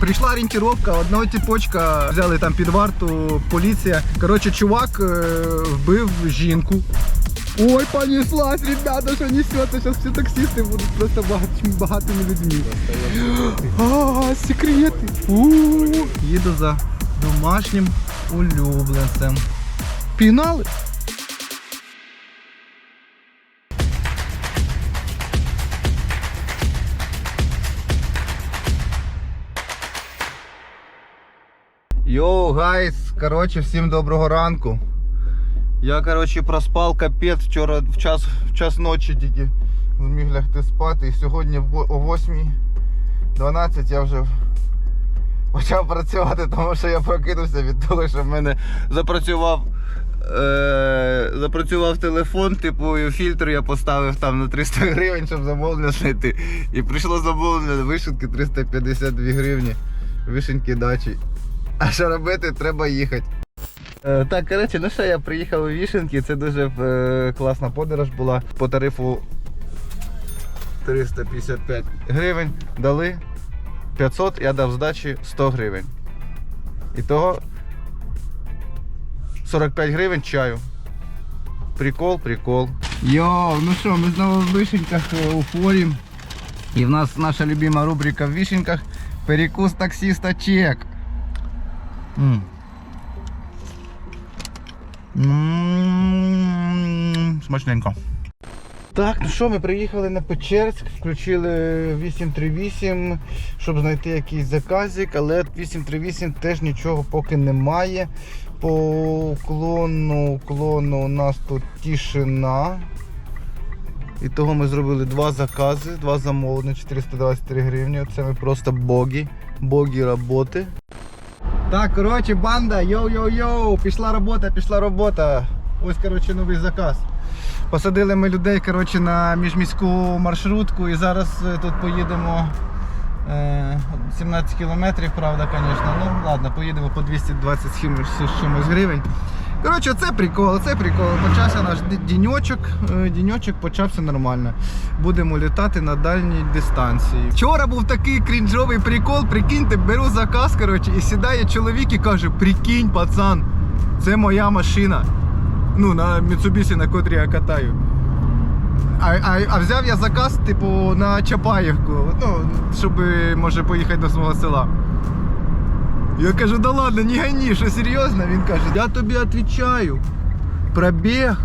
Прийшла орієнтировка, одного тіпочка взяли там під варту поліція. Коротше, чувак е, вбив жінку. Ой, понеслась, ребята, що несеться, зараз всі таксисти будуть просто багатими, багатими людьми. А, секрети. Їду за домашнім улюбленцем. Пігнали? Йоу, гайс, коротше, всім доброго ранку. Я, коротше, проспав капець вчора в час, в час ночі тільки зміг лягти спати. І сьогодні о 8.12 я вже почав працювати, тому що я прокинувся від того, що в мене запрацював. Е, запрацював телефон, типу, і фільтр я поставив там на 300 гривень, щоб замовлення знайти. І прийшло замовлення вишенки 352 гривні. Вишеньки дачі. А що робити, треба їхати. Е, так, коротше, ну що, я приїхав у Вішенки, це дуже е, класна подорож була. По тарифу 355 гривень дали 500, я дав здачі 100 гривень. І того 45 гривень чаю. Прикол, прикол. Йоу, ну що, ми знову в вишеньках е, у форі. І в нас наша любима рубрика в вишеньках Перекус таксиста чек. М. Смачненько. Так, ну що, ми приїхали на Печерськ, включили 838, щоб знайти якийсь заказик, але 838 теж нічого поки немає. По уклону, уклону у нас тут тишина. І того ми зробили два закази, два замовлення, 423 гривні. Це ми просто боги, боги роботи. Так, коротше, банда, йоу-йоу-йоу, пішла робота, пішла робота. Ось, коротше, новий заказ. Посадили ми людей коротше, на міжміську маршрутку і зараз е, тут поїдемо е, 17 кілометрів, правда, звісно. Ну ладно, поїдемо по 220 з чимось гривень. Коротше, це прикол, це прикол. Почався наш ді- діньочок, е, діньочок почався нормально. Будемо літати на дальній дистанції. Вчора був такий крінжовий прикол, прикиньте, беру заказ, коротше, і сідає чоловік і каже: прикинь, пацан, це моя машина. Ну, на Mitsubishi, на котрій я катаю. А, а, а взяв я заказ, типу, на Чапаївку, ну, щоб може поїхати до свого села. Я кажу, да ладно, не гони, що серйозно? Він каже, я тобі відповідаю. Пробіг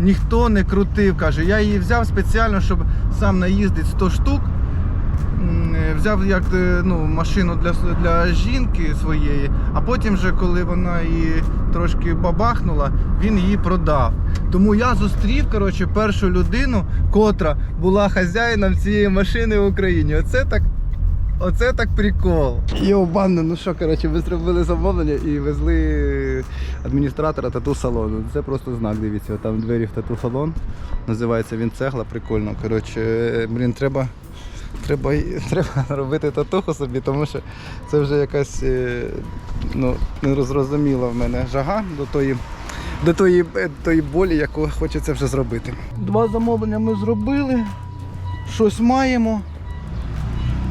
ніхто не крутив. Каже, я її взяв спеціально, щоб сам наїздити 100 штук. Взяв як е, ну, машину для, для жінки своєї, а потім, вже, коли вона її трошки бабахнула, він її продав. Тому я зустрів коротше, першу людину, котра була хазяїном цієї машини в Україні. Оце так Оце так прикол. Йоу, банда, ну що, коротше, ми зробили замовлення і везли адміністратора тату-салону. Це просто знак, дивіться, там двері в тату-салон. Називається він цегла, прикольно. Коротше, блін, треба, треба, треба робити татуху собі, тому що це вже якась е, ну, незрозуміла в мене жага до тої. До тої, е, тої болі, яку хочеться вже зробити. Два замовлення ми зробили, щось маємо.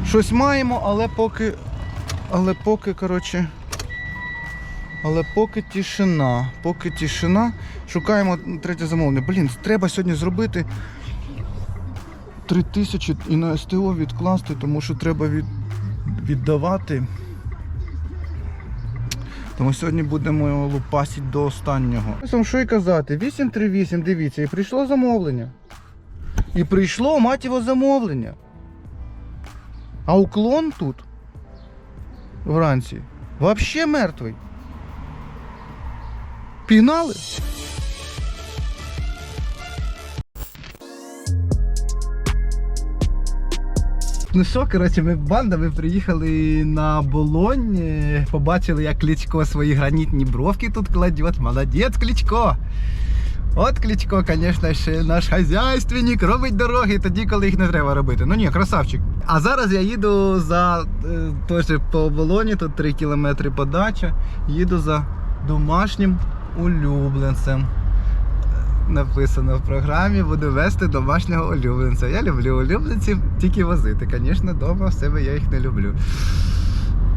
Щось маємо, але поки. Але поки, коротше. Але поки тишина. Поки тишина. Шукаємо третє замовлення. Блін, треба сьогодні зробити 3000 і на СТО відкласти, тому що треба від, віддавати. Тому сьогодні будемо лупасити до останнього. Ось вам що і казати, 838, дивіться, і прийшло замовлення. І прийшло мать його замовлення. А уклон тут вранці вообще мертвий. Пігнали? Ну що, коротше, ми банда, ми приїхали на Болонь, е, побачили, як Кличко свої гранітні бровки тут кладет. Молодець, Кличко! От Кличко, звісно ж, наш хазяйственник робить дороги тоді, коли їх не треба робити. Ну ні, красавчик. А зараз я їду за е, теж по оболоні, тут 3 кілометри подача. Їду за домашнім улюбленцем. Написано в програмі, буду вести домашнього улюбленця. Я люблю улюбленців тільки возити. Звісно, вдома в себе я їх не люблю.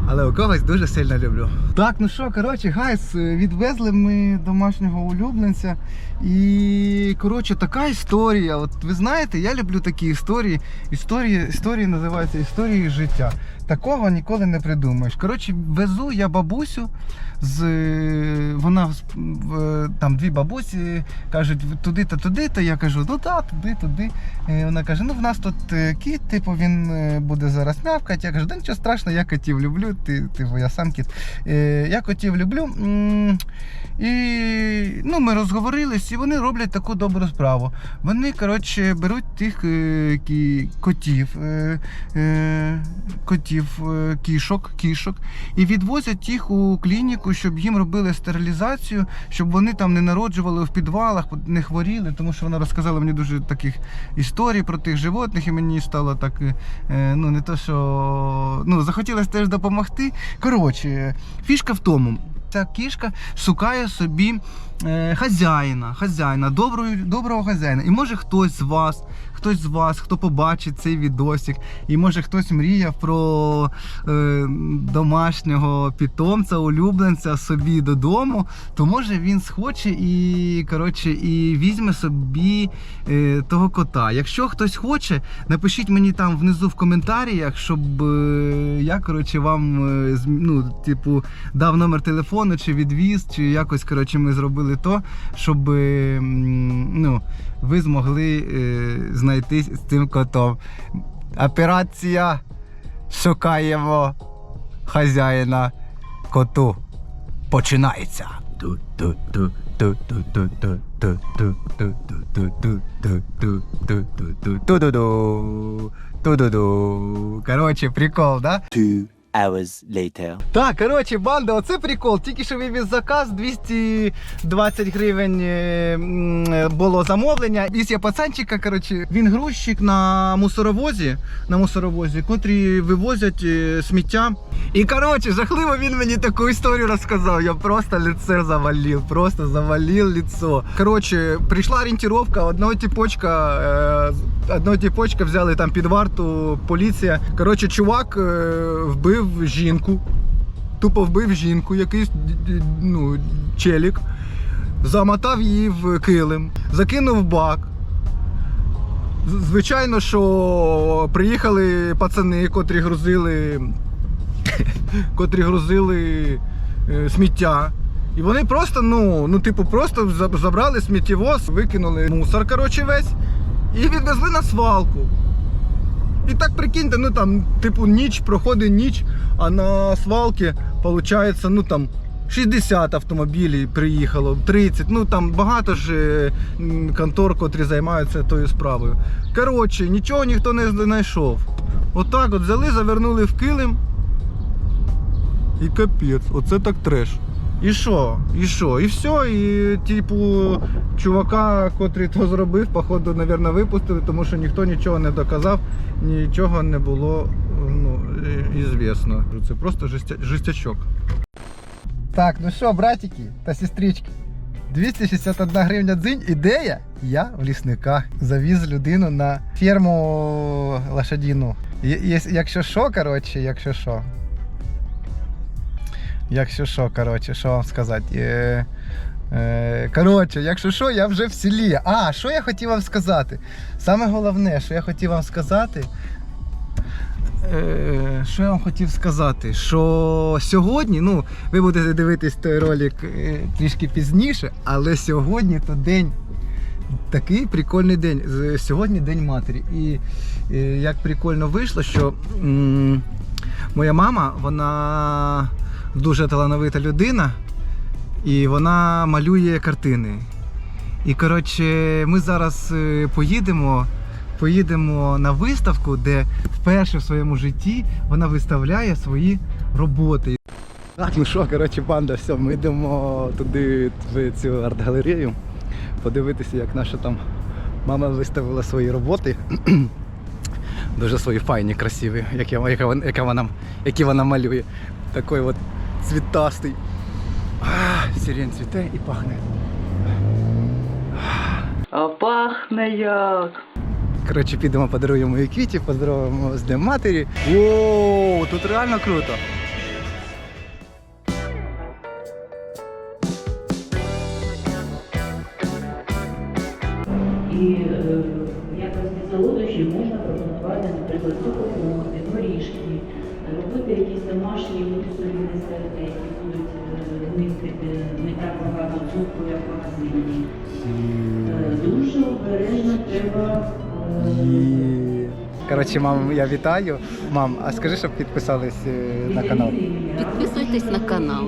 Але у когось дуже сильно люблю. Так, ну що, коротше, гайс, відвезли ми домашнього улюбленця. І коротше, така історія. От ви знаєте, я люблю такі історії. Історії, історії називаються історії життя. Такого ніколи не придумаєш. Коротше, везу я бабусю з вона там дві бабусі кажуть туди-то, туди-то. Я кажу, ну так, туди, туди. Е, Вона каже: ну в нас тут е, кіт, типу, він е, буде зараз мявкати. Я кажу, да нічого страшного, я котів люблю. Ти, типу, я сам. Е, Я котів люблю. І ну, ми розговорились, і вони роблять таку добру справу. Вони, коротше, беруть тих е, котів, е, котів, кішок, кішок, і відвозять їх у клініку, щоб їм робили стерилізацію, щоб вони там не народжували в підвалах, не хворіли, тому що вона розказала мені дуже таких історій про тих животних, і мені стало так, ну не то, що ну, захотілося теж допомогти. Коротше, фішка в тому. Ця кішка шукає собі е, хазяїна, хазяїна, доброго, доброго хазяїна. І може хтось з вас, хтось з вас, хто побачить цей відосик, і може хтось мріяв про е, домашнього питомця, улюбленця собі додому, то може він схоче і, коротше, і візьме собі е, того кота. Якщо хтось хоче, напишіть мені там внизу в коментарях, щоб е, я коротше, вам е, ну, типу, дав номер телефону чи відвіз, чи якось коротше, ми зробили то, щоб е, ну, ви змогли е, знайтись з цим котом. Операція шукаємо хазяїна коту. Починається. Короче, прикол, да? Hours later. Так, коротше, банда, оце прикол. Тільки що вивіз заказ, 220 гривень е, було замовлення. Віз я пацанчика, коротше, він грузчик на мусоровозі, на мусоровозі, котрі вивозять е, сміття. І коротше, жахливо він мені таку історію розказав. Я просто лице завалив, просто завалив лицо. Коротше, прийшла орієнтировка, одного типочка, е, одного типочка взяли там під варту поліція. Коротше, чувак е, вбив жінку. Тупо вбив жінку, якийсь ну, челік, замотав її в килим, закинув бак. Звичайно, що приїхали пацани, котрі грузили, котрі грузили е, сміття. І вони просто, ну, ну, типу, просто забрали сміттєвоз, викинули мусор, коротше, весь, і відвезли на свалку. І так прикиньте, ну там, типу, ніч, проходить ніч, а на свалці, виходить, ну там 60 автомобілів приїхало, 30, ну там багато ж е, контор, котрі займаються тою справою. Коротше, нічого ніхто не знайшов. Отак от взяли, завернули в килим. І капець, оце так треш. І що? І що? І все. І типу, чувака, котрий то зробив, походу, напевно, випустили, тому що ніхто нічого не доказав, нічого не було ну, ізвісно. Це просто жестячок. Так, ну що, братики та сестрички, 261 гривня дзинь. Ідея? Я в лісниках завіз людину на ферму лошадіну. Якщо що, коротше, якщо що. Якщо що, коротше, що вам сказати? Е, е, коротше, якщо що, я вже в селі. А, що я хотів вам сказати? Саме головне, що я хотів вам сказати. Е, що я вам хотів сказати? Що сьогодні, ну, ви будете дивитись той ролик трішки пізніше, але сьогодні то день. Такий прикольний день. Сьогодні День матері. І е, як прикольно вийшло, що м, моя мама, вона дуже талановита людина, і вона малює картини. І коротше, ми зараз е, поїдемо, поїдемо на виставку, де вперше в своєму житті вона виставляє свої роботи. Так, ну що, коротше, банда, все, ми йдемо туди, в цю арт-галерею, подивитися, як наша там мама виставила свої роботи. Дуже свої файні, красиві, які, яка вона, які вона малює. Такий от цвітастий. А, сирень цвіте і пахне. А пахне як. Коротше, підемо подаруємо їй квіті, поздоровимо з Днем матері. Воу, тут реально круто. І е, якось залудочі можна пропонувати, наприклад, домашні мультисолідні десерти, які будуть е, містити не так багато цукру, як в магазині. Е, Дуже обережно треба. е, Коротше, мам, я вітаю. Мам, а скажи, щоб підписались е, на канал. Підписуйтесь на канал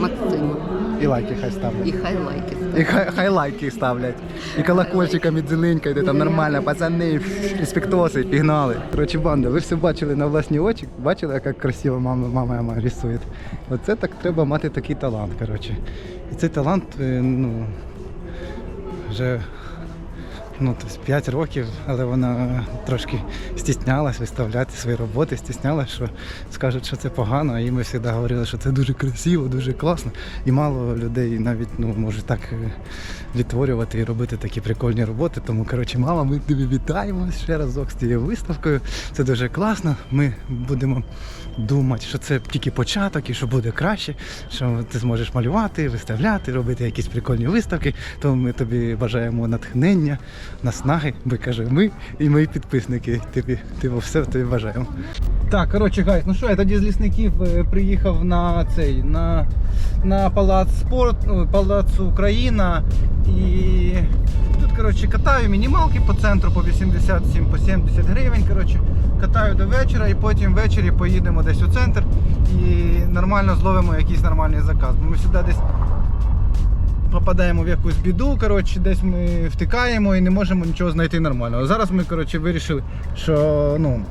Максима І лайки хай ставлять. і хай лайки. І хай, хай лайки ставлять. І колокольчиками дзеленькою, де там нормально, пацани, респектоси, пігнали. Коротше, банда, ви все бачили на власні очі, бачили, як красиво мама, мама, мама рисує. Оце так треба мати такий талант, коротше. І цей талант, е, ну, вже ну, тобто 5 років, але вона трошки стіснялась виставляти свої роботи, стіснялась, що скажуть, що це погано, і ми завжди говорили, що це дуже красиво, дуже класно. І мало людей навіть ну, можуть так е, відтворювати і робити такі прикольні роботи. Тому, коротше, мама, ми тобі вітаємо ще разок з цією виставкою. Це дуже класно. Ми будемо думати, що це тільки початок і що буде краще, що ти зможеш малювати, виставляти, робити якісь прикольні виставки. Тому ми тобі бажаємо натхнення, наснаги, ми каже, ми і мої підписники. Тобі, тобі все тобі бажаємо. Так, коротше, гайс, ну що, я тоді з лісників е, приїхав на цей, на, на палац спорт, ну, палац Україна. І тут, коротше, катаю мінімалки по центру по 87, по 70 гривень. Коротше, катаю до вечора і потім ввечері поїдемо десь у центр і нормально зловимо якийсь нормальний заказ. Бо ми сюди десь попадаємо в якусь біду, коротше, десь ми втикаємо і не можемо нічого знайти нормального. Зараз ми коротше, вирішили, що ну,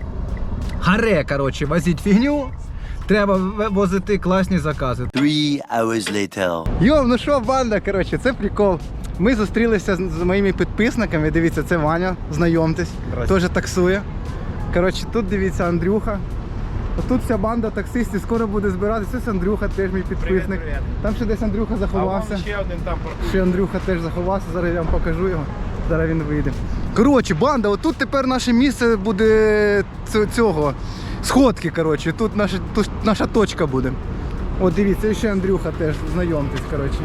Харе, коротше, возіть фігню. Треба возити класні закази. Three hours later. Йо, ну що, банда, коротше, це прикол. Ми зустрілися з, з моїми підписниками. Дивіться, це Ваня, знайомтесь, теж таксує. Коротше, тут дивіться Андрюха. Отут вся банда таксистів скоро буде збиратися. Це Андрюха, теж мій підписник. Там ще десь Андрюха заховався. ще один там Ще Андрюха теж заховався, зараз я вам покажу його. Зараз він вийде. Коротше, банда, отут тепер наше місце буде цього. Сходки, коротше, тут наша, тут наша точка буде. От дивіться, ще Андрюха теж, знайомтесь, коротше.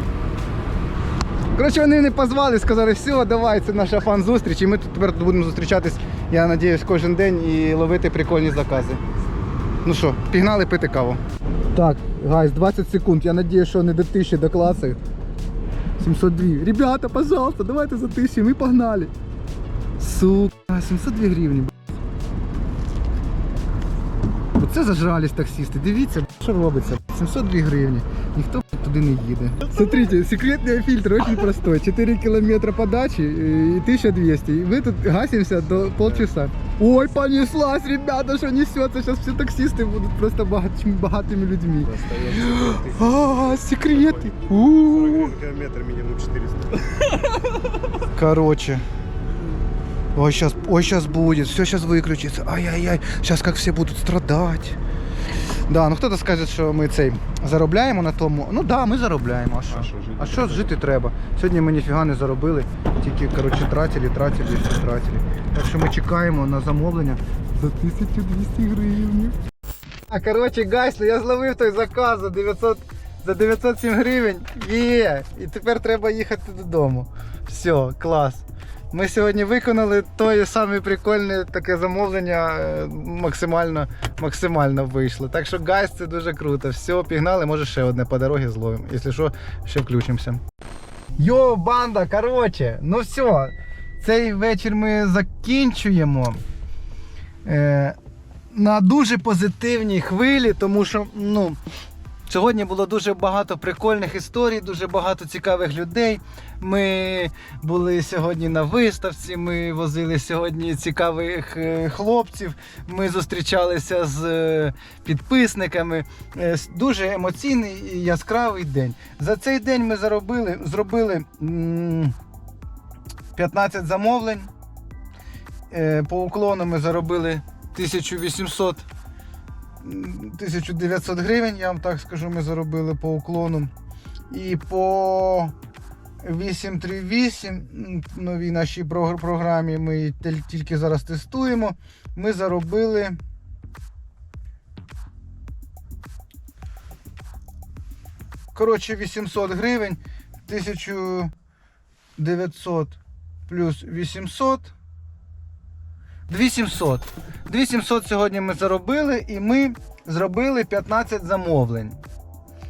Коротше, вони не позвали, сказали, все, давай, це наша фан-зустріч, і ми тут тепер будемо зустрічатись, я надіюсь, кожен день і ловити прикольні закази. Ну що, пігнали пити каву. Так, гайс, 20 секунд. Я сподіваюся, що не до тисячі класи. 702. Ребята, пожалуйста, давайте за тисячу, ми погнали. Сука, 702 гривні. б. Оце зажрались таксісти, Дивіться, що робиться. 702 гривні. Ніхто б***ь, туди не їде. Смотрите, секретный фильтр очень простой. 4 километра подачи э, и 1200. И мы тут гасимся до полчаса. Ой, понеслась, ребята, что несется. Сейчас все таксисты будут просто богатыми, богатыми людьми. А, секреты. У-у-у. километр минимум 400. Короче. Ой, сейчас, ой, сейчас будет, все сейчас выключится. Ай-яй-яй, сейчас как все будут страдать. Да, ну хто-то скаже, що ми цей заробляємо на тому. Ну да, ми заробляємо. А що? А що, жити А що жити треба? Сьогодні ми ніфіга не заробили, тільки коротше тратили, тратили і все тратили. Так що ми чекаємо на замовлення за 1200 гривень. А коротше, гайс, ну я зловив той заказ за 900, за 907 гривень. Є! І тепер треба їхати додому. Все, клас. Ми сьогодні виконали те саме прикольне таке замовлення, е, максимально, максимально вийшло. Так що гайс, це дуже круто. Все, пігнали, може ще одне по дорозі зловимо. Якщо що, ще включимося. Йо, банда, коротше, ну все. Цей вечір ми закінчуємо. Е, на дуже позитивній хвилі, тому що ну, сьогодні було дуже багато прикольних історій, дуже багато цікавих людей. Ми були сьогодні на виставці, ми возили сьогодні цікавих е, хлопців, ми зустрічалися з е, підписниками. Е, Дуже емоційний і яскравий день. За цей день ми заробили, зробили 15 замовлень. По уклону ми заробили 1800 м, 1900 гривень, я вам так скажу, ми заробили по уклону. І по 838 новій нашій програмі, ми тільки зараз тестуємо. Ми заробили. Коротше, 800 гривень, 1900 плюс 800 2700. 2700 сьогодні ми заробили і ми зробили 15 замовлень.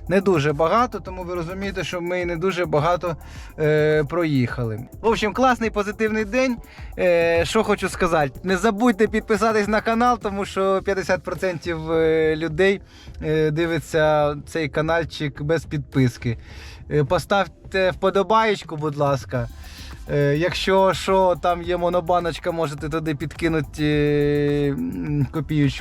Не дуже багато, тому ви розумієте, що ми не дуже багато е, проїхали. В общем, класний позитивний день. Е, що хочу сказати, не забудьте підписатись на канал, тому що 50% е, людей е, дивиться цей каналчик без підписки. Е, поставте вподобаєчку, будь ласка. Е, Якщо що, там є монобаночка, можете туди підкинути е, м,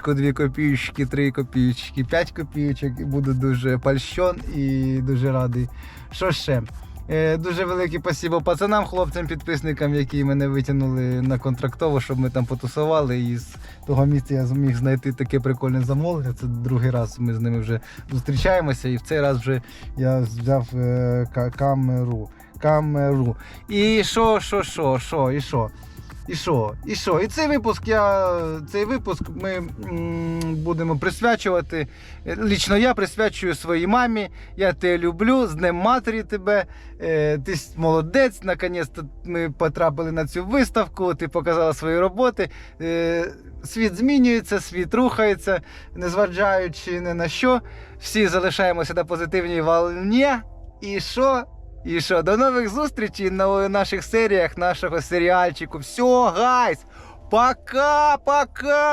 дві копійки, три копійки, п'ять копійочок. Буду дуже польщен і дуже радий. Що ще? Е, Дуже велике спасибо пацанам, хлопцям, підписникам, які мене витягнули на контрактово, щоб ми там потусували. І з того місця я зміг знайти таке прикольне замовлення. Це другий раз ми з ними вже зустрічаємося, і в цей раз вже я взяв ка- камеру. Камеру. І що, що, що, що, і що? І що? І що? І цей випуск я цей випуск ми будемо присвячувати. Лічно я присвячую своїй мамі. Я тебе люблю, з Днем матері тебе. Е, ти молодець. Наконець-то ми потрапили на цю виставку. Ти показала свої роботи. Е, світ змінюється, світ рухається, незважаючи ні на що. Всі залишаємося на позитивній волні. І що? І що, до нових зустрічей на наших серіях нашого серіальчику. Все, гайс! Пока-пока!